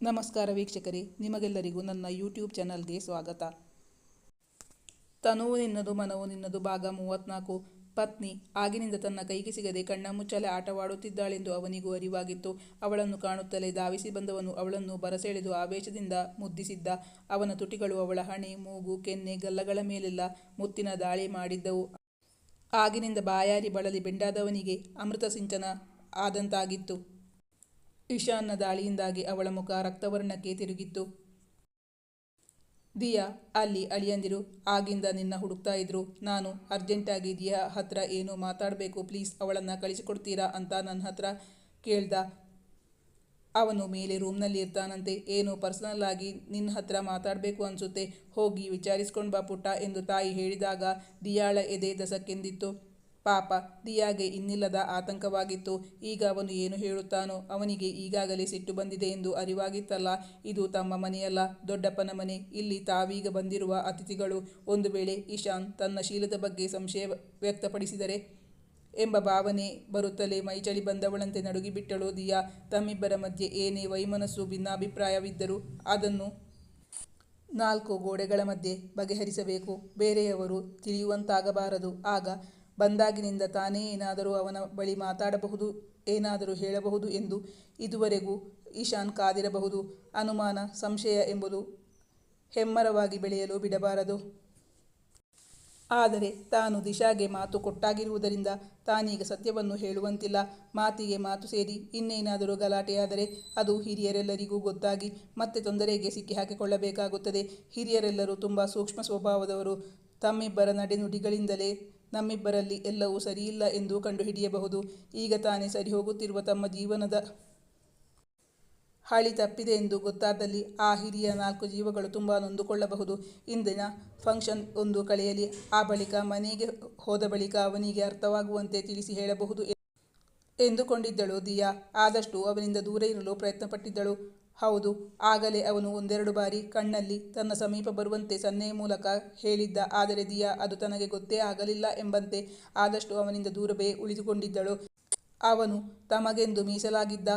ನಮಸ್ಕಾರ ವೀಕ್ಷಕರೇ, ನಿಮಗೆಲ್ಲರಿಗೂ ನನ್ನ ಯೂಟ್ಯೂಬ್ ಚಾನಲ್ಗೆ ಸ್ವಾಗತ. ತನುವು ನಿನ್ನದು, ಮನವು ನಿನ್ನದು, ಭಾಗ ಮೂವತ್ನಾಲ್ಕು. ಪತ್ನಿ, ಆಗಿನಿಂದ ತನ್ನ ಕೈಗೆ ಸಿಗದೆ ಕಣ್ಣ ಮುಚ್ಚಲೆ ಆಟವಾಡುತ್ತಿದ್ದಾಳೆಂದು ಅವನಿಗೂ ಅರಿವಾಗಿತ್ತು. ಅವಳನ್ನು ಕಾಣುತ್ತಲೇ ಧಾವಿಸಿ ಬಂದವನು ಅವಳನ್ನು ಬರಸೆಳೆದು ಆವೇಶದಿಂದ ಮುದ್ದಿಸಿದ್ದ. ಅವನ ತುಟಿಗಳು ಅವಳ ಹಣೆ, ಮೂಗು, ಕೆನ್ನೆ ಗಲ್ಲಗಳ ಮೇಲೆಲ್ಲ ಮುತ್ತಿನ ದಾಳಿ ಮಾಡಿದ್ದವು. ಆಗಿನಿಂದ ಬಾಯಾರಿ ಬಳಲಿ ಬೆಂಡಾದವನಿಗೆ ಅಮೃತ ಸಿಂಚನ ಆದಂತಾಗಿತ್ತು. ಇಶಾನ್ನ ದಾಳಿಯಿಂದಾಗಿ ಅವಳ ಮುಖ ರಕ್ತವರ್ಣಕ್ಕೆ ತಿರುಗಿತ್ತು. ದಿಯಾ, ಅಲ್ಲಿ ಅಳಿಯಂದಿರು ಆಗಿಂದ ನಿನ್ನ ಹುಡುಕ್ತಾ ಇದ್ರು. ನಾನು ಅರ್ಜೆಂಟಾಗಿ ದಿಯಾ ಹತ್ರ ಏನು ಮಾತಾಡಬೇಕು? ಪ್ಲೀಸ್ ಅವಳನ್ನು ಕಳಿಸಿಕೊಡ್ತೀರಾ ಅಂತ ನನ್ನ ಹತ್ರ ಕೇಳ್ದ. ಅವನು ಮೇಲೆ ರೂಮ್ನಲ್ಲಿ ಇರ್ತಾನಂತೆ. ಏನು ಪರ್ಸನಲ್ ಆಗಿ ನಿನ್ನ ಹತ್ರ ಮಾತಾಡಬೇಕು ಅನಿಸುತ್ತೆ? ಹೋಗಿ ವಿಚಾರಿಸ್ಕೊಂಡು ಬಾ ಪುಟ್ಟ ಎಂದು ತಾಯಿ ಹೇಳಿದಾಗ ದಿಯಾಳ ಎದೆ ದಸಕ್ಕೆಂದಿತ್ತು. ಪಾಪ, ದಿಯಾಗೆ ಇನ್ನಿಲ್ಲದ ಆತಂಕವಾಗಿತ್ತು. ಈಗ ಅವನು ಏನು ಹೇಳುತ್ತಾನೋ ಅವನಿಗೆ ಈಗಾಗಲೇ ಸಿಟ್ಟು ಬಂದಿದೆ ಎಂದು ಅರಿವಾಗಿತ್ತಲ್ಲ. ಇದು ತಮ್ಮ ಮನೆಯಲ್ಲ, ದೊಡ್ಡಪ್ಪನ ಮನೆ. ಇಲ್ಲಿ ತಾವೀಗ ಬಂದಿರುವ ಅತಿಥಿಗಳು. ಒಂದು ವೇಳೆ ಇಶಾನ್ ತನ್ನ ಶೀಲದ ಬಗ್ಗೆ ಸಂಶಯ ವ್ಯಕ್ತಪಡಿಸಿದರೆ ಎಂಬ ಭಾವನೆ ಬರುತ್ತಲೇ ಮೈಚಳಿ ಬಂದವಳಂತೆ ನಡುಗಿಬಿಟ್ಟಳು ದಿಯಾ. ತಮ್ಮಿಬ್ಬರ ಮಧ್ಯೆ ಏನೇ ವೈಮನಸ್ಸು, ಭಿನ್ನಾಭಿಪ್ರಾಯವಿದ್ದರೂ ಅದನ್ನು ನಾಲ್ಕು ಗೋಡೆಗಳ ಮಧ್ಯೆ ಬಗೆಹರಿಸಬೇಕು. ಬೇರೆಯವರು ತಿಳಿಯುವಂತಾಗಬಾರದು. ಆಗ ಬಂದಾಗಿನಿಂದ ತಾನೇ ಏನಾದರೂ ಅವನ ಬಳಿ ಮಾತಾಡಬಹುದು, ಏನಾದರೂ ಹೇಳಬಹುದು ಎಂದು ಇದುವರೆಗೂ ಈಶಾನ್ ಕಾದಿರಬಹುದು. ಅನುಮಾನ, ಸಂಶಯ ಎಂಬುದು ಹೆಮ್ಮರವಾಗಿ ಬೆಳೆಯಲು ಬಿಡಬಾರದು. ಆದರೆ ತಾನು ದಿಶಾಗೆ ಮಾತು ಕೊಟ್ಟಾಗಿರುವುದರಿಂದ ತಾನೀಗ ಸತ್ಯವನ್ನು ಹೇಳುವಂತಿಲ್ಲ. ಮಾತಿಗೆ ಮಾತು ಸೇರಿ ಇನ್ನೇನಾದರೂ ಗಲಾಟೆಯಾದರೆ ಅದು ಹಿರಿಯರೆಲ್ಲರಿಗೂ ಗೊತ್ತಾಗಿ ಮತ್ತೆ ತೊಂದರೆಗೆ ಸಿಕ್ಕಿ ಹಾಕಿಕೊಳ್ಳಬೇಕಾಗುತ್ತದೆ. ಹಿರಿಯರೆಲ್ಲರೂ ತುಂಬ ಸೂಕ್ಷ್ಮ ಸ್ವಭಾವದವರು. ತಮ್ಮಿಬ್ಬರ ನಡೆನುಡಿಗಳಿಂದಲೇ ನಮ್ಮಿಬ್ಬರಲ್ಲಿ ಎಲ್ಲವೂ ಸರಿಯಿಲ್ಲ ಎಂದು ಕಂಡುಹಿಡಿಯಬಹುದು. ಈಗ ತಾನೇ ಸರಿ ಹೋಗುತ್ತಿರುವ ತಮ್ಮ ಜೀವನದ ಹಳಿ ತಪ್ಪಿದೆ ಎಂದು ಗೊತ್ತಾದಲ್ಲಿ ಆ ಹಿರಿಯ ನಾಲ್ಕು ಜೀವಗಳು ತುಂಬ ನೊಂದುಕೊಳ್ಳಬಹುದು. ಇಂದಿನ ಫಂಕ್ಷನ್ ಒಂದು ಕಳೆಯಲಿ, ಆ ಬಳಿಕ ಮನೆಗೆ ಹೋದ ಬಳಿಕ ಅವನಿಗೆ ಅರ್ಥವಾಗುವಂತೆ ತಿಳಿಸಿ ಹೇಳಬಹುದು ಎಂದುಕೊಂಡಿದ್ದಳು ದಿಯಾ. ಆದಷ್ಟು ಅವನಿಂದ ದೂರ ಇರಲು ಪ್ರಯತ್ನಪಟ್ಟಿದ್ದಳು. ಹೌದು, ಆಗಲೇ ಅವನು ಒಂದೆರಡು ಬಾರಿ ಕಣ್ಣಲ್ಲಿ ತನ್ನ ಸಮೀಪ ಬರುವಂತೆ ಸನ್ನೆಯ ಮೂಲಕ ಹೇಳಿದ್ದ, ಆದರೆ ದಿಯಾ, ಅದು ತನಗೆ ಗೊತ್ತೇ ಆಗಲಿಲ್ಲ ಎಂಬಂತೆ ಆದಷ್ಟು ಅವನಿಂದ ದೂರವೇ ಉಳಿದುಕೊಂಡಿದ್ದಳು. ಅವನು ತಮಗೆಂದು ಮೀಸಲಾಗಿದ್ದ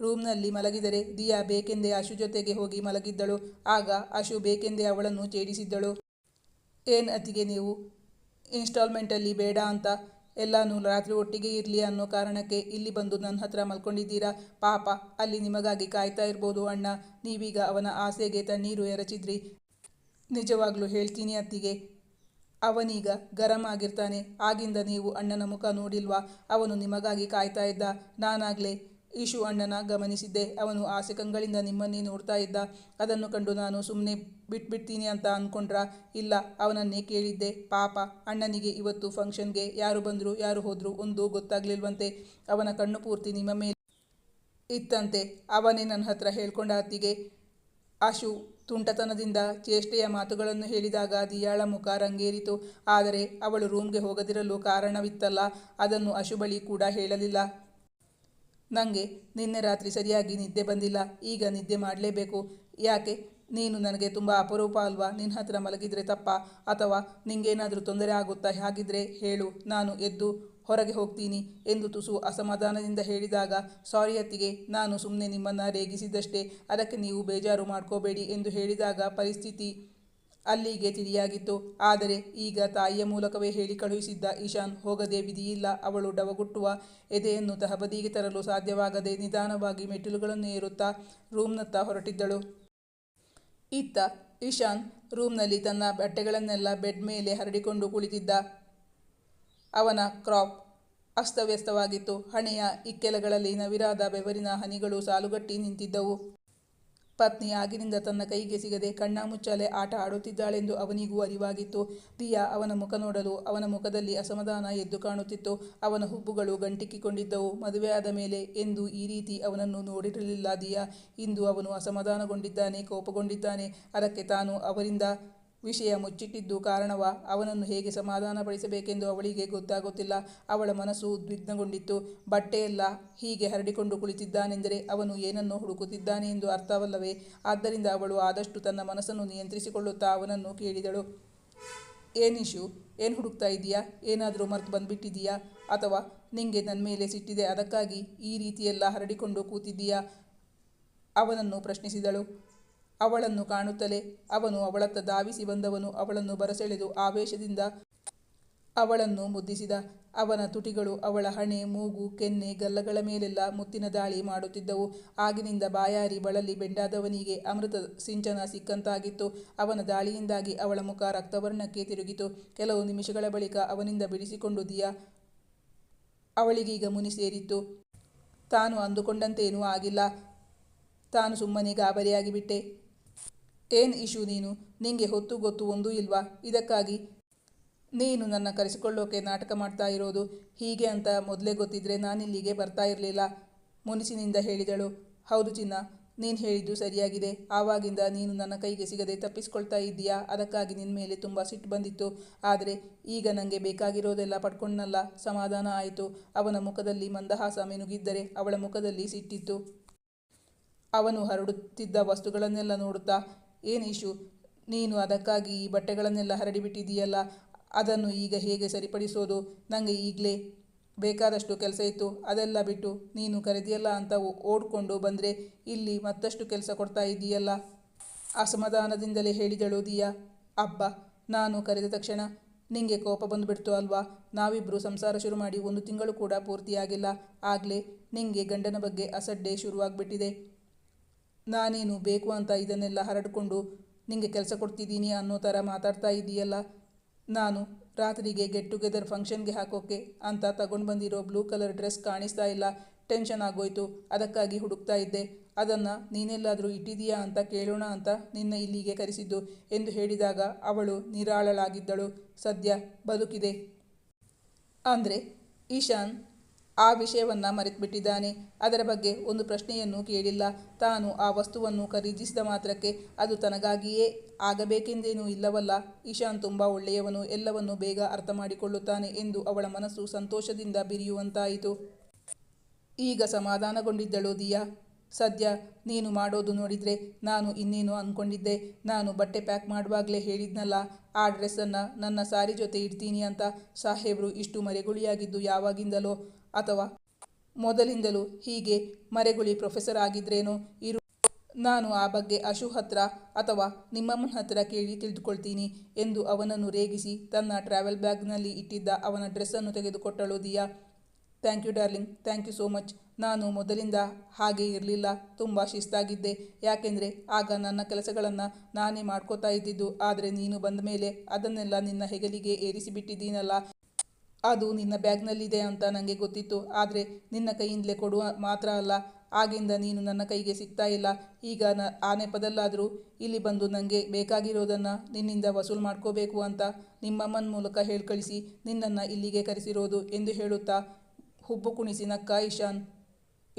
ರೂಮ್ನಲ್ಲಿ ಮಲಗಿದರೆ ದಿಯಾ ಬೇಕೆಂದೇ ಅಶು ಜೊತೆಗೆ ಹೋಗಿ ಮಲಗಿದ್ದಳು. ಆಗ ಅಶು ಬೇಕೆಂದೇ ಅವಳನ್ನು ಛೇಡಿಸಿದ್ದಳು. ಏನ್ ಅತಿಗೆ ನೀವು? ಇನ್ಸ್ಟಾಲ್ಮೆಂಟಲ್ಲಿ ಬೇಡ ಅಂತ ಎಲ್ಲನೂ ರಾತ್ರಿ ಒಟ್ಟಿಗೆ ಇರಲಿ ಅನ್ನೋ ಕಾರಣಕ್ಕೆ ಇಲ್ಲಿ ಬಂದು ನನ್ನ ಹತ್ರ ಮಲ್ಕೊಂಡಿದ್ದೀರಾ? ಪಾಪ, ಅಲ್ಲಿ ನಿಮಗಾಗಿ ಕಾಯ್ತಾ ಇರ್ಬೋದು ಅಣ್ಣ. ನೀವೀಗ ಅವನ ಆಸೆಗೆ ತಣ್ಣೀರು ಎರಚಿದ್ರಿ. ನಿಜವಾಗ್ಲೂ ಹೇಳ್ತೀನಿ ಅತ್ತಿಗೆ. ಅವನೀಗ ಗರಂ ಆಗಿರ್ತಾನೆ. ಆಗಿಂದ ನೀವು ಅಣ್ಣನ ಮುಖ ನೋಡಿಲ್ವಾ? ಅವನು ನಿಮಗಾಗಿ ಕಾಯ್ತಾ ಇದ್ದ. ನಾನಾಗಲೇ ಈಶು ಅಣ್ಣನ ಗಮನಿಸಿದ್ದೆ. ಅವನು ಆಸೆ ಕಂಗಳಿಂದ ನಿಮ್ಮನ್ನೇ ನೋಡ್ತಾ ಇದ್ದ. ಅದನ್ನು ಕಂಡು ನಾನು ಸುಮ್ಮನೆ ಬಿಟ್ಬಿಡ್ತೀನಿ ಅಂತ ಅಂದ್ಕೊಂಡ್ರ ಇಲ್ಲ, ಅವನನ್ನೇ ಕೇಳಿದ್ದೆ. ಪಾಪ, ಅಣ್ಣನಿಗೆ ಇವತ್ತು ಫಂಕ್ಷನ್ಗೆ ಯಾರು ಬಂದರು, ಯಾರು ಹೋದರು ಒಂದು ಗೊತ್ತಾಗ್ಲಿಲ್ವಂತೆ. ಅವನ ಕಣ್ಣು ಪೂರ್ತಿ ನಿಮ್ಮ ಮೇಲೆ ಇತ್ತಂತೆ. ಅವನೇ ನನ್ನ ಹತ್ರ ಹೇಳ್ಕೊಂಡ ಅತ್ತಿಗೆ, ಆಶು, ತುಂಟತನದಿಂದ ಚೇಷ್ಟೆಯ ಮಾತುಗಳನ್ನು ಹೇಳಿದಾಗ ದಿಯಾಳ ಮುಖ ರಂಗೇರಿತು. ಆದರೆ ಅವಳು ರೂಮ್ಗೆ ಹೋಗದಿರಲು ಕಾರಣವಿತ್ತಲ್ಲ, ಅದನ್ನು ಅಶು ಬಳಿ ಕೂಡ ಹೇಳಲಿಲ್ಲ. ನನಗೆ ನಿನ್ನೆ ರಾತ್ರಿ ಸರಿಯಾಗಿ ನಿದ್ದೆ ಬಂದಿಲ್ಲ. ಈಗ ನಿದ್ದೆ ಮಾಡಲೇಬೇಕು. ಯಾಕೆ? ನೀನು ನನಗೆ ತುಂಬ ಅಪರೂಪ ಅಲ್ವಾ? ನಿನ್ನ ಹತ್ರ ಮಲಗಿದ್ರೆ ತಪ್ಪ ಅಥವಾ ನಿಂಗೇನಾದರೂ ತೊಂದರೆ ಆಗುತ್ತಾ? ಹಾಗಿದ್ರೆ ಹೇಳು, ನಾನು ಎದ್ದು ಹೊರಗೆ ಹೋಗ್ತೀನಿ ಎಂದು ತುಸು ಅಸಮಾಧಾನದಿಂದ ಹೇಳಿದಾಗ, ಸಾರಿ ಅತ್ತಿಗೆ, ನಾನು ಸುಮ್ಮನೆ ನಿಮ್ಮನ್ನು ರೇಗಿಸಿದ್ದಷ್ಟೇ ಅದಕ್ಕೆ ನೀವು ಬೇಜಾರು ಮಾಡ್ಕೋಬೇಡಿ ಎಂದು ಹೇಳಿದಾಗ ಪರಿಸ್ಥಿತಿ ಅಲ್ಲಿಗೆ ತಿಳಿಯಾಗಿತ್ತು ಆದರೆ ಈಗ ತಾಯಿಯ ಮೂಲಕವೇ ಹೇಳಿ ಕಳುಹಿಸಿದ್ದ ಇಶಾನ್ ಹೋಗದೆ ವಿಧಿಯಿಲ್ಲ ಅವಳು ಡವಗುಟ್ಟುವ ಎದೆಯನ್ನು ತಹಬದಿಗೆ ತರಲು ಸಾಧ್ಯವಾಗದೆ ನಿಧಾನವಾಗಿ ಮೆಟ್ಟಿಲುಗಳನ್ನು ಏರುತ್ತಾ ರೂಮ್ನತ್ತ ಹೊರಟಿದ್ದಳು. ಇತ್ತ ಇಶಾನ್ ರೂಮ್ನಲ್ಲಿ ತನ್ನ ಬಟ್ಟೆಗಳನ್ನೆಲ್ಲ ಬೆಡ್ ಮೇಲೆ ಹರಡಿಕೊಂಡು ಕುಳಿತಿದ್ದ. ಅವನ ಕ್ರಾಪ್ ಅಸ್ತವ್ಯಸ್ತವಾಗಿತ್ತು. ಹಣೆಯ ಇಕ್ಕೆಲಗಳಲ್ಲಿ ನವಿರಾದ ಬೆವರಿನ ಹನಿಗಳು ಸಾಲುಗಟ್ಟಿ ನಿಂತಿದ್ದವು. ಪತ್ನಿ ಆಗಿನಿಂದ ತನ್ನ ಕೈಗೆ ಸಿಗದೆ ಕಣ್ಣಾಮುಚ್ಚಾಲೆ ಆಟ ಆಡುತ್ತಿದ್ದಾಳೆಂದು ಅವನಿಗೂ ಅರಿವಾಗಿತ್ತು. ದಿಯಾ ಅವನ ಮುಖ ನೋಡಲು ಅವನ ಮುಖದಲ್ಲಿ ಅಸಮಾಧಾನ ಎದ್ದು ಕಾಣುತ್ತಿತ್ತು. ಅವನ ಹುಬ್ಬುಗಳು ಗಂಟಿಕ್ಕಿಕೊಂಡಿದ್ದವು. ಮದುವೆಯಾದ ಮೇಲೆ ಎಂದು ಈ ರೀತಿ ಅವನನ್ನು ನೋಡಿರಲಿಲ್ಲ ದಿಯಾ. ಇಂದು ಅವನು ಅಸಮಾಧಾನಗೊಂಡಿದ್ದಾನೆ, ಕೋಪಗೊಂಡಿದ್ದಾನೆ. ಅದಕ್ಕೆ ತಾನು ಅವರಿಂದ ವಿಷಯ ಮುಚ್ಚಿಟ್ಟಿದ್ದು ಕಾರಣವ? ಅವನನ್ನು ಹೇಗೆ ಸಮಾಧಾನಪಡಿಸಬೇಕೆಂದು ಅವಳಿಗೆ ಗೊತ್ತಾಗುತ್ತಿಲ್ಲ. ಅವಳ ಮನಸ್ಸು ಉದ್ವಿಗ್ನಗೊಂಡಿತ್ತು. ಬಟ್ಟೆಯೆಲ್ಲ ಹೀಗೆ ಹರಡಿಕೊಂಡು ಕುಳಿತಿದ್ದಾನೆಂದರೆ ಅವನು ಏನನ್ನು ಹುಡುಕುತ್ತಿದ್ದಾನೆ ಎಂದು ಅರ್ಥವಲ್ಲವೇ? ಆದ್ದರಿಂದ ಅವಳು ಆದಷ್ಟು ತನ್ನ ಮನಸ್ಸನ್ನು ನಿಯಂತ್ರಿಸಿಕೊಳ್ಳುತ್ತಾ ಅವನನ್ನು ಕೇಳಿದಳು. ಏನಿಶು ಏನು ಹುಡುಕ್ತಾ ಇದೆಯಾ ಏನಾದರೂ ಮರ್ತು ಬಂದ್ಬಿಟ್ಟಿದೀಯಾ ಅಥವಾ ನಿಂಗೆ ನನ್ನ ಮೇಲೆ ಸಿಟ್ಟಿದೆ, ಅದಕ್ಕಾಗಿ ಈ ರೀತಿಯೆಲ್ಲ ಹರಡಿಕೊಂಡು ಕೂತಿದ್ದೀಯಾ? ಅವನನ್ನು ಪ್ರಶ್ನಿಸಿದಳು. ಅವಳನ್ನು ಕಾಣುತ್ತಲೇ ಅವನು ಅವಳತ್ತ ಧಾವಿಸಿ ಬಂದವನು ಅವಳನ್ನು ಬರಸೆಳೆದು ಆವೇಶದಿಂದ ಅವಳನ್ನು ಮುದ್ದಿಸಿದ. ಅವನ ತುಟಿಗಳು ಅವಳ ಹಣೆ, ಮೂಗು, ಕೆನ್ನೆ, ಗಲ್ಲಗಳ ಮೇಲೆಲ್ಲ ಮುತ್ತಿನ ದಾಳಿ ಮಾಡುತ್ತಿದ್ದವು. ಆಗಿನಿಂದ ಬಾಯಾರಿ ಬಳಲಿ ಬೆಂಡಾದವನಿಗೆ ಅಮೃತ ಸಿಂಚನ ಸಿಕ್ಕಂತಾಗಿತ್ತು. ಅವನ ದಾಳಿಯಿಂದಾಗಿ ಅವಳ ಮುಖ ರಕ್ತವರ್ಣಕ್ಕೆ ತಿರುಗಿತು. ಕೆಲವು ನಿಮಿಷಗಳ ಬಳಿಕ ಅವನಿಂದ ಬಿಡಿಸಿಕೊಂಡು ದಿಯಾ ಅವಳಿಗೀಗ ಮುನಿ ಸೇರಿತ್ತು. ತಾನು ಅಂದುಕೊಂಡಂತೇನೂ ಆಗಿಲ್ಲ. ತಾನು ಸುಮ್ಮನೆ ಗಾಬರಿಯಾಗಿ ಬಿಟ್ಟೆ ಏನ್ ಇಶು ನೀನು? ನಿಂಗೆ ಹೊತ್ತು ಗೊತ್ತು ಒಂದೂ ಇಲ್ವಾ? ಇದಕ್ಕಾಗಿ ನೀನು ನನ್ನ ಕರೆಸಿಕೊಳ್ಳೋಕೆ ನಾಟಕ ಮಾಡ್ತಾ ಇರೋದು ಹೀಗೆ ಅಂತ ಮೊದಲೇ ಗೊತ್ತಿದ್ರೆ ನಾನಿಲ್ಲಿಗೆ ಬರ್ತಾ ಇರಲಿಲ್ಲ. ಮುನಿಸಿನಿಂದ ಹೇಳಿದಳು, ಹೌದು ಚಿನ್ನ, ನೀನು ಹೇಳಿದ್ದು ಸರಿಯಾಗಿದೆ. ಆವಾಗಿಂದ ನೀನು ನನ್ನ ಕೈಗೆ ಸಿಗದೆ ತಪ್ಪಿಸ್ಕೊಳ್ತಾ ಇದ್ದೀಯಾ? ಅದಕ್ಕಾಗಿ ನಿನ್ನ ಮೇಲೆ ತುಂಬ ಸಿಟ್ಟು ಬಂದಿತ್ತು. ಆದರೆ ಈಗ ನನಗೆ ಬೇಕಾಗಿರೋದೆಲ್ಲ ಪಡ್ಕೊಂಡ್ನಲ್ಲ. ಸಮಾಧಾನ ಆಯಿತು. ಅವನ ಮುಖದಲ್ಲಿ ಮಂದಹಾಸ ಮಿನುಗಿದ್ದರೆ ಅವಳ ಮುಖದಲ್ಲಿ ಸಿಟ್ಟಿತ್ತು. ಅವನು ಹರಡುತ್ತಿದ್ದ ವಸ್ತುಗಳನ್ನೆಲ್ಲ ನೋಡುತ್ತಾ ಏನು ಇಶು? ನೀನು ಅದಕ್ಕಾಗಿ ಈ ಬಟ್ಟೆಗಳನ್ನೆಲ್ಲ ಹರಡಿಬಿಟ್ಟಿದೀಯಲ್ಲ ಅದನ್ನು ಈಗ ಹೇಗೆ ಸರಿಪಡಿಸೋದು? ನನಗೆ ಈಗಲೇ ಬೇಕಾದಷ್ಟು ಕೆಲಸ ಇತ್ತು, ಅದೆಲ್ಲ ಬಿಟ್ಟು ನೀನು ಕರೆದಿಯಲ್ಲ ಅಂತ ಓಡ್ಕೊಂಡು ಬಂದರೆ ಇಲ್ಲಿ ಮತ್ತಷ್ಟು ಕೆಲಸ ಕೊಡ್ತಾ ಇದ್ದೀಯಲ್ಲ? ಅಸಮಾಧಾನದಿಂದಲೇ ಹೇಳಿದಳು ದಿಯಾ. ಅಬ್ಬ, ನಾನು ಕರೆದ ತಕ್ಷಣ ನಿಂಗೆ ಕೋಪ ಬಂದುಬಿಡ್ತು ಅಲ್ವಾ? ನಾವಿಬ್ಬರು ಸಂಸಾರ ಶುರು ಮಾಡಿ ಒಂದು ತಿಂಗಳು ಕೂಡ ಪೂರ್ತಿಯಾಗಿಲ್ಲ. ಆಗಲೇ ನಿಂಗೆ ಗಂಡನ ಬಗ್ಗೆ ಅಸಡ್ಡೆ ಶುರುವಾಗ್ಬಿಟ್ಟಿದೆ. ನಾನೇನು ಬೇಕು ಅಂತ ಇದನ್ನೆಲ್ಲ ಹರಡಿಕೊಂಡು ನಿಮಗೆ ಕೆಲಸ ಕೊಡ್ತಿದ್ದೀನಿ ಅನ್ನೋ ಥರ ಮಾತಾಡ್ತಾ ಇದೆಯಲ್ಲ? ನಾನು ರಾತ್ರಿಗೆ ಗೆಟ್ ಟುಗೆದರ್ ಫಂಕ್ಷನ್ಗೆ ಹಾಕೋಕ್ಕೆ ಅಂತ ತಗೊಂಡು ಬಂದಿರೋ ಬ್ಲೂ ಕಲರ್ ಡ್ರೆಸ್ ಕಾಣಿಸ್ತಾ ಇಲ್ಲ. ಟೆನ್ಷನ್ ಆಗೋಯ್ತು. ಅದಕ್ಕಾಗಿ ಹುಡುಕ್ತಾ ಇದ್ದೆ. ಅದನ್ನು ನೀನೆಲ್ಲಾದರೂ ಇಟ್ಟಿದೀಯಾ ಅಂತ ಕೇಳೋಣ ಅಂತ ನಿನ್ನ ಇಲ್ಲಿಗೆ ಕರೆಸಿದ್ದು ಎಂದು ಹೇಳಿದಾಗ ಅವಳು ನಿರಾಳಳಾಗಿದ್ದಳು. ಸದ್ಯ ಬದುಕಿದೆ. ಅಂದರೆ ಈಶಾನ್ ಆ ವಿಷಯವನ್ನು ಮರೆತುಬಿಟ್ಟಿದ್ದಾನೆ. ಅದರ ಬಗ್ಗೆ ಒಂದು ಪ್ರಶ್ನೆಯನ್ನು ಕೇಳಿಲ್ಲ. ತಾನು ಆ ವಸ್ತುವನ್ನು ಖರೀದಿಸಿದ ಮಾತ್ರಕ್ಕೆ ಅದು ತನಗಾಗಿಯೇ ಆಗಬೇಕೆಂದೇನೂ ಇಲ್ಲವಲ್ಲ. ಈಶಾನ್ ತುಂಬ ಒಳ್ಳೆಯವನು. ಎಲ್ಲವನ್ನು ಬೇಗ ಅರ್ಥ ಮಾಡಿಕೊಳ್ಳುತ್ತಾನೆ ಎಂದು ಅವಳ ಮನಸ್ಸು ಸಂತೋಷದಿಂದ ಬಿರಿಯುವಂತಾಯಿತು. ಈಗ ಸಮಾಧಾನಗೊಂಡಿದ್ದಳು ದಿಯಾ. ಸದ್ಯ ನೀನು ಮಾಡೋದು ನೋಡಿದರೆ ನಾನು ಇನ್ನೇನು ಅಂದ್ಕೊಂಡಿದ್ದೆ ನಾನು ಬಟ್ಟೆ ಪ್ಯಾಕ್ ಮಾಡುವಾಗಲೇ ಹೇಳಿದ್ನಲ್ಲ, ಆ ಡ್ರೆಸ್ಸನ್ನು ನನ್ನ ಸಾರಿ ಜೊತೆ ಇಡ್ತೀನಿ ಅಂತ ಸಾಹೇಬರು ಇಷ್ಟು ಮರೆಗುಳಿಯಾಗಿದ್ದು ಯಾವಾಗಿಂದಲೋ? ಅಥವಾ ಮೊದಲಿಂದಲೂ ಹೀಗೆ ಮರೆಗುಳಿ ಪ್ರೊಫೆಸರ್ ಆಗಿದ್ರೇನೋ? ಇರು, ನಾನು ಆ ಬಗ್ಗೆ ಅಶು ಹತ್ರ ಅಥವಾ ನಿಮ್ಮಮ್ಮನ ಹತ್ರ ಕೇಳಿ ತಿಳಿದುಕೊಳ್ತೀನಿ ಎಂದು ಅವನನ್ನು ರೇಗಿಸಿ ತನ್ನ ಟ್ರಾವೆಲ್ ಬ್ಯಾಗ್ನಲ್ಲಿ ಇಟ್ಟಿದ್ದ ಅವನ ಡ್ರೆಸ್ಸನ್ನು ತೆಗೆದುಕೊಟ್ಟಳು Diya. Thank you darling thank you so much ನಾನು ಮೊದಲಿಂದ ಹಾಗೆ ಇರಲಿಲ್ಲ. ತುಂಬ ಶಿಸ್ತಾಗಿದ್ದೆ. ಯಾಕೆಂದರೆ ಆಗ ನನ್ನ ಕೆಲಸಗಳನ್ನು ನಾನೇ ಮಾಡ್ಕೋತಾ ಇದ್ದಿದ್ದು. ಆದರೆ ನೀನು ಬಂದ ಮೇಲೆ ಅದನ್ನೆಲ್ಲ ನಿನ್ನ ಹೆಗಲಿಗೆ ಏರಿಸಿಬಿಟ್ಟಿದ್ದೀನಲ್ಲ. ಅದು ನಿನ್ನ ಬ್ಯಾಗ್ನಲ್ಲಿದೆ ಅಂತ ನನಗೆ ಗೊತ್ತಿತ್ತು. ಆದರೆ ನಿನ್ನ ಕೈಯಿಂದಲೇ ಕೊಡುವ ಮಾತ್ರ ಅಲ್ಲ. ಆಗಿಂದ ನೀನು ನನ್ನ ಕೈಗೆ ಸಿಗ್ತಾ ಇಲ್ಲ. ಈಗ ನ, ಆ ನೆಪದಲ್ಲಾದರೂ ಇಲ್ಲಿ ಬಂದು ನನಗೆ ಬೇಕಾಗಿರೋದನ್ನು ನಿನ್ನಿಂದ ವಸೂಲು ಮಾಡ್ಕೋಬೇಕು ಅಂತ ನಿಮ್ಮಮ್ಮನ ಮೂಲಕ ಹೇಳ್ಕಳಿಸಿ ನಿನ್ನನ್ನು ಇಲ್ಲಿಗೆ ಕರೆಸಿರೋದು ಎಂದು ಹೇಳುತ್ತಾ ಹುಬ್ಬು ಕುಣಿಸಿ ನಕ್ಕ ಇಶಾನ್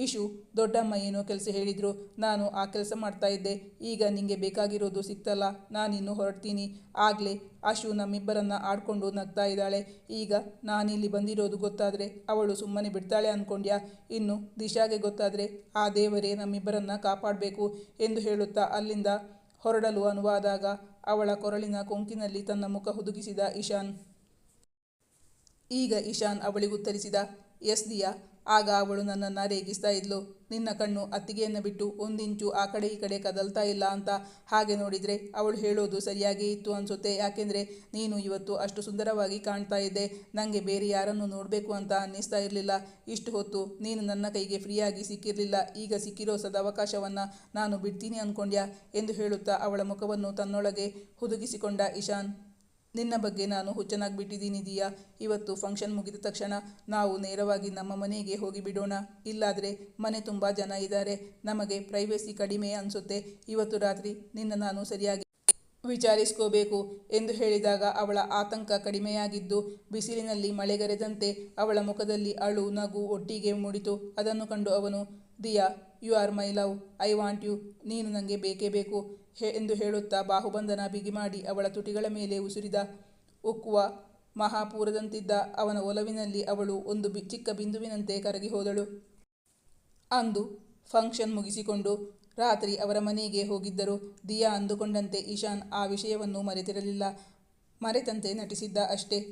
ಇಶು ದೊಡ್ಡಮ್ಮ ಏನೋ ಕೆಲಸ ಹೇಳಿದ್ರು, ನಾನು ಆ ಕೆಲಸ ಮಾಡ್ತಾ ಇದ್ದೆ. ಈಗ ನಿಂಗೆ ಬೇಕಾಗಿರೋದು ಸಿಕ್ತಲ್ಲ, ನಾನಿನ್ನು ಹೊರಡ್ತೀನಿ. ಆಗಲೇ ಅಶು ನಮ್ಮಿಬ್ಬರನ್ನ ಆಡ್ಕೊಂಡು ನಗ್ತಾ ಇದ್ದಾಳೆ. ಈಗ ನಾನಿಲ್ಲಿ ಬಂದಿರೋದು ಗೊತ್ತಾದರೆ ಅವಳು ಸುಮ್ಮನೆ ಬಿಡ್ತಾಳೆ ಅಂದ್ಕೊಂಡ್ಯಾ ಇನ್ನು ದಿಶಾಗೆ ಗೊತ್ತಾದರೆ ಆ ದೇವರೇ ನಮ್ಮಿಬ್ಬರನ್ನ ಕಾಪಾಡಬೇಕು ಎಂದು ಹೇಳುತ್ತಾ ಅಲ್ಲಿಂದ ಹೊರಡಲು ಅನುವಾದಾಗ ಅವಳ ಕೊರಳಿನ ಕೊಂಕಿನಲ್ಲಿ ತನ್ನ ಮುಖ ಹುದುಗಿಸಿದ ಇಶಾನ್. ಈಗ ಇಶಾನ್ ಅವಳಿಗುತ್ತರಿಸಿದ ಎಸ್ ದಿಯಾ ಆಗ ಅವಳು ನನ್ನನ್ನು ರೇಗಿಸ್ತಾ ಇದ್ಲು. ನಿನ್ನ ಕಣ್ಣು ಅತ್ತಿಗೆಯನ್ನು ಬಿಟ್ಟು ಒಂದಿಂಚು ಆ ಕಡೆ ಈ ಕಡೆ ಕದಲ್ತಾ ಇಲ್ಲ ಅಂತ ಹಾಗೆ ನೋಡಿದರೆ ಅವಳು ಹೇಳೋದು ಸರಿಯಾಗಿ ಇತ್ತು ಅನಿಸುತ್ತೆ. ಯಾಕೆಂದರೆ ನೀನು ಇವತ್ತು ಅಷ್ಟು ಸುಂದರವಾಗಿ ಕಾಣ್ತಾ ಇದ್ದೆ. ನನಗೆ ಬೇರೆ ಯಾರನ್ನು ನೋಡಬೇಕು ಅಂತ ಅನ್ನಿಸ್ತಾ ಇರಲಿಲ್ಲ. ಇಷ್ಟು ಹೊತ್ತು ನೀನು ನನ್ನ ಕೈಗೆ ಫ್ರೀಯಾಗಿ ಸಿಕ್ಕಿರಲಿಲ್ಲ. ಈಗ ಸಿಕ್ಕಿರೋ ಸದವಕಾಶವನ್ನು ನಾನು ಬಿಡ್ತೀನಿ ಅಂದ್ಕೊಂಡ್ಯಾ ಎಂದು ಹೇಳುತ್ತಾ ಅವಳ ಮುಖವನ್ನು ತನ್ನೊಳಗೆ ಹುದುಗಿಸಿಕೊಂಡ ಇಶಾನ್. ನಿನ್ನ ಬಗ್ಗೆ ನಾನು ಹುಚ್ಚನಾಗ್ಬಿಟ್ಟಿದ್ದೀನಿ ದಿಯಾ ಇವತ್ತು ಫಂಕ್ಷನ್ ಮುಗಿದ ತಕ್ಷಣ ನಾವು ನೇರವಾಗಿ ನಮ್ಮ ಮನೆಗೆ ಹೋಗಿ ಬಿಡೋಣ. ಇಲ್ಲಾದರೆ ಮನೆ ತುಂಬ ಜನ ಇದ್ದಾರೆ. ನಮಗೆ ಪ್ರೈವೇಸಿ ಕಡಿಮೆ ಅನಿಸುತ್ತೆ. ಇವತ್ತು ರಾತ್ರಿ ನಿನ್ನ ನಾನು ಸರಿಯಾಗಿ ವಿಚಾರಿಸ್ಕೋಬೇಕು ಎಂದು ಹೇಳಿದಾಗ ಅವಳ ಆತಂಕ ಕಡಿಮೆಯಾಗಿದ್ದು ಬಿಸಿಲಿನಲ್ಲಿ ಮಳೆಗರೆದಂತೆ ಅವಳ ಮುಖದಲ್ಲಿ ಅಳು, ನಗು ಒಟ್ಟಿಗೆ ಮೂಡಿತು. ಅದನ್ನು ಕಂಡು ಅವನು, Diya you are my love I want you ನೀನು ನನಗೆ ಬೇಕೇ ಬೇಕು. ಹೆ ಎಂದು ಹೇಳುತ್ತಾ ಬಾಹುಬಂಧನ ಬಿಗಿ ಮಾಡಿ ಅವಳ ತುಟಿಗಳ ಮೇಲೆ ಉಸಿರಿದ ಉಕ್ಕುವ ಮಹಾಪೂರದಂತಿದ್ದ ಅವನ ಒಲವಿನಲ್ಲಿ ಅವಳು ಒಂದು ಬಿ ಚಿಕ್ಕ ಬಿಂದುವಿನಂತೆ ಕರಗಿ ಹೋದಳು. ಅಂದು ಫಂಕ್ಷನ್ ಮುಗಿಸಿಕೊಂಡು ರಾತ್ರಿ ಅವರ ಮನೆಗೆ ಹೋಗಿದ್ದರು. ದಿಯಾ ಅಂದುಕೊಂಡಂತೆ ಈಶಾನ್ ಆ ವಿಷಯವನ್ನು ಮರೆತಿರಲಿಲ್ಲ. ಮರೆತಂತೆ ನಟಿಸಿದ್ದ ಅಷ್ಟೇ.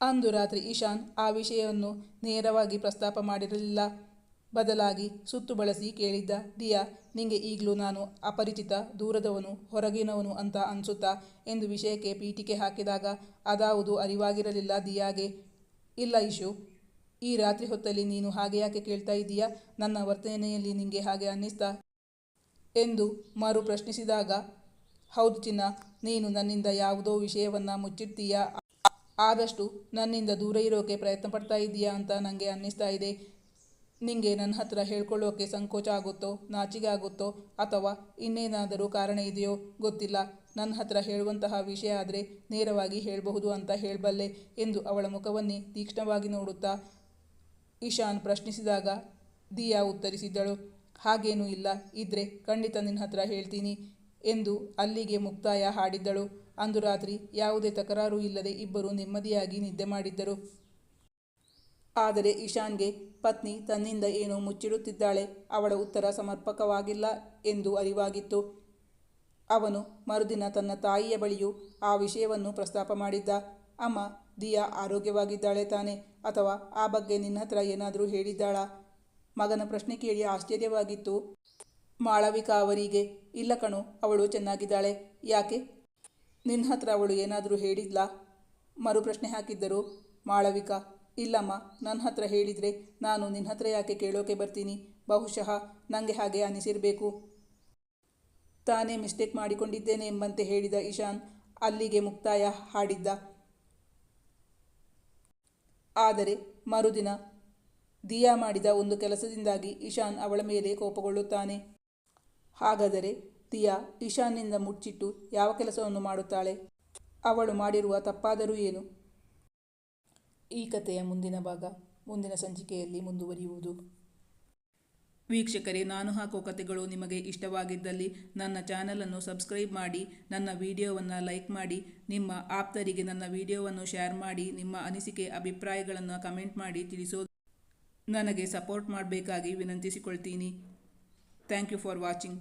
ಅಂದು ರಾತ್ರಿ ಈಶಾನ್ ಆ ವಿಷಯವನ್ನು ನೇರವಾಗಿ ಪ್ರಸ್ತಾಪ ಮಾಡಿರಲಿಲ್ಲ. ಬದಲಾಗಿ ಸುತ್ತು ಬಳಸಿ ಕೇಳಿದ್ದ, ದಿಯಾ, ನಿಂಗೆ ಈಗಲೂ ನಾನು ಅಪರಿಚಿತ, ದೂರದವನು, ಹೊರಗಿನವನು ಅಂತ ಅನಿಸುತ್ತಾ? ಎಂದು ವಿಷಯಕ್ಕೆ ಪೀಠಿಕೆ ಹಾಕಿದಾಗ, ಅದಾವುದು ಅರಿವಾಗಿರಲಿಲ್ಲ ದಿಯಾಗೆ. ಇಲ್ಲ ಇಶು ಈ ರಾತ್ರಿ ಹೊತ್ತಲ್ಲಿ ನೀನು ಹಾಗೆ ಯಾಕೆ ಕೇಳ್ತಾ ಇದ್ದೀಯಾ? ನನ್ನ ವರ್ತನೆಯಲ್ಲಿ ನಿಂಗೆ ಹಾಗೆ ಅನ್ನಿಸ್ತಾ? ಎಂದು ಮರು ಪ್ರಶ್ನಿಸಿದಾಗ, ಹೌದು ಚಿನ್ನ, ನೀನು ನನ್ನಿಂದ ಯಾವುದೋ ವಿಷಯವನ್ನು ಮುಚ್ಚಿಡ್ತೀಯಾ? ಆದಷ್ಟು ನನ್ನಿಂದ ದೂರ ಇರೋಕೆ ಪ್ರಯತ್ನ ಪಡ್ತಾ ಇದ್ದೀಯಾ ಅಂತ ನನಗೆ ಅನ್ನಿಸ್ತಾ ಇದೆ. ನಿಂಗೆ ನನ್ನ ಹತ್ರ ಹೇಳ್ಕೊಳ್ಳೋಕೆ ಸಂಕೋಚ ಆಗುತ್ತೋ ನಾಚಿಗೆ ಆಗುತ್ತೋ ಅಥವಾ ಇನ್ನೇನಾದರೂ ಕಾರಣ ಇದೆಯೋ ಗೊತ್ತಿಲ್ಲ. ನನ್ನ ಹತ್ರ ಹೇಳುವಂತಹ ವಿಷಯ ಆದರೆ ನೇರವಾಗಿ ಹೇಳಬಹುದು ಅಂತ ಹೇಳಬಲ್ಲೆ ಎಂದು ಅವಳ ಮುಖವನ್ನೇ ತೀಕ್ಷ್ಣವಾಗಿ ನೋಡುತ್ತಾ ಇಶಾನ್ ಪ್ರಶ್ನಿಸಿದಾಗ ದಿಯಾ ಉತ್ತರಿಸಿದ್ದಳು. ಹಾಗೇನೂ ಇಲ್ಲ, ಇದ್ರೆ ಖಂಡಿತ ನಿನ್ನ ಹತ್ರ ಹೇಳ್ತೀನಿ ಎಂದು ಅಲ್ಲಿಗೆ ಮುಕ್ತಾಯ ಹಾಡಿದ್ದಳು. ಅಂದು ರಾತ್ರಿ ಯಾವುದೇ ತಕರಾರು ಇಲ್ಲದೆ ಇಬ್ಬರು ನೆಮ್ಮದಿಯಾಗಿ ನಿದ್ದೆ ಮಾಡಿದ್ದರು. ಆದರೆ ಇಶಾನ್ಗೆ ಪತ್ನಿ ತನ್ನಿಂದ ಏನೋ ಮುಚ್ಚಿಡುತ್ತಿದ್ದಾಳೆ. ಅವಳ ಉತ್ತರ ಸಮರ್ಪಕವಾಗಿಲ್ಲ ಎಂದು ಅರಿವಾಗಿತ್ತು. ಅವನು ಮರುದಿನ ತನ್ನ ತಾಯಿಯ ಬಳಿಯೂ ಆ ವಿಷಯವನ್ನು ಪ್ರಸ್ತಾಪ ಮಾಡಿದ್ದ. ಅಮ್ಮ, ದಿಯಾ ಆರೋಗ್ಯವಾಗಿದ್ದಾಳೆ ತಾನೆ ಅಥವಾ ಆ ಬಗ್ಗೆ ನಿನ್ನ ಹತ್ರ ಏನಾದರೂ ಹೇಳಿದ್ದಾಳ? ಮಗನ ಪ್ರಶ್ನೆ ಕೇಳಿ ಆಶ್ಚರ್ಯವಾಗಿತ್ತು. ಮಾಳವಿಕಾ ಅವರಿಗೆ, ಇಲ್ಲ ಕಣು, ಅವಳು ಚೆನ್ನಾಗಿದ್ದಾಳೆ. ಯಾಕೆ? ನಿನ್ನ ಹತ್ರ ಅವಳು ಏನಾದರೂ ಹೇಳಿದ್ಲಾ? ಮರು ಪ್ರಶ್ನೆ ಹಾಕಿದ್ದರು ಮಾಳವಿಕಾ. ಇಲ್ಲಮ್ಮ ನನ್ನ ಹತ್ರ ಹೇಳಿದರೆ ನಾನು ನಿನ್ನ ಹತ್ರ ಯಾಕೆ ಕೇಳೋಕೆ ಬರ್ತೀನಿ? ಬಹುಶಃ ನನಗೆ ಹಾಗೆ ಅನಿಸಿರಬೇಕು. ತಾನೇ ಮಿಸ್ಟೇಕ್ ಮಾಡಿಕೊಂಡಿದ್ದೇನೆ ಎಂಬಂತೆ ಹೇಳಿದ ಇಶಾನ್ ಅಲ್ಲಿಗೆ ಮುಕ್ತಾಯ ಹಾಡಿದ್ದ. ಆದರೆ ಮರುದಿನ ದಿಯಾ ಮಾಡಿದ ಒಂದು ಕೆಲಸದಿಂದಾಗಿ ಇಶಾನ್ ಅವಳ ಮೇಲೆ ಕೋಪಗೊಳ್ಳುತ್ತಾನೆ. ಹಾಗಾದರೆ ದಿಯಾ ಇಶಾನ್ನಿಂದ ಮುಚ್ಚಿಟ್ಟು ಯಾವ ಕೆಲಸವನ್ನು ಮಾಡುತ್ತಾಳೆ? ಅವಳು ಮಾಡಿರುವ ತಪ್ಪಾದರೂ ಏನು? ಈ ಕಥೆಯ ಮುಂದಿನ ಭಾಗ, ಮುಂದಿನ ಸಂಚಿಕೆಯಲ್ಲಿ ಮುಂದುವರಿಯುವುದು. ವೀಕ್ಷಕರೇ, ನಾನು ಹಾಕೋ ಕಥೆಗಳು ನಿಮಗೆ ಇಷ್ಟವಾಗಿದ್ದಲ್ಲಿ ನನ್ನ ಚಾನಲನ್ನು ಸಬ್ಸ್ಕ್ರೈಬ್ ಮಾಡಿ, ನನ್ನ ವಿಡಿಯೋವನ್ನು ಲೈಕ್ ಮಾಡಿ, ನಿಮ್ಮ ಆಪ್ತರಿಗೆ ನನ್ನ ವಿಡಿಯೋವನ್ನು ಶೇರ್ ಮಾಡಿ, ನಿಮ್ಮ ಅನಿಸಿಕೆ, ಅಭಿಪ್ರಾಯಗಳನ್ನು ಕಮೆಂಟ್ ಮಾಡಿ ತಿಳಿಸೋ ನನಗೆ ಸಪೋರ್ಟ್ ಮಾಡಬೇಕಾಗಿ ವಿನಂತಿಸಿಕೊಳ್ತೀನಿ. Thank you for watching.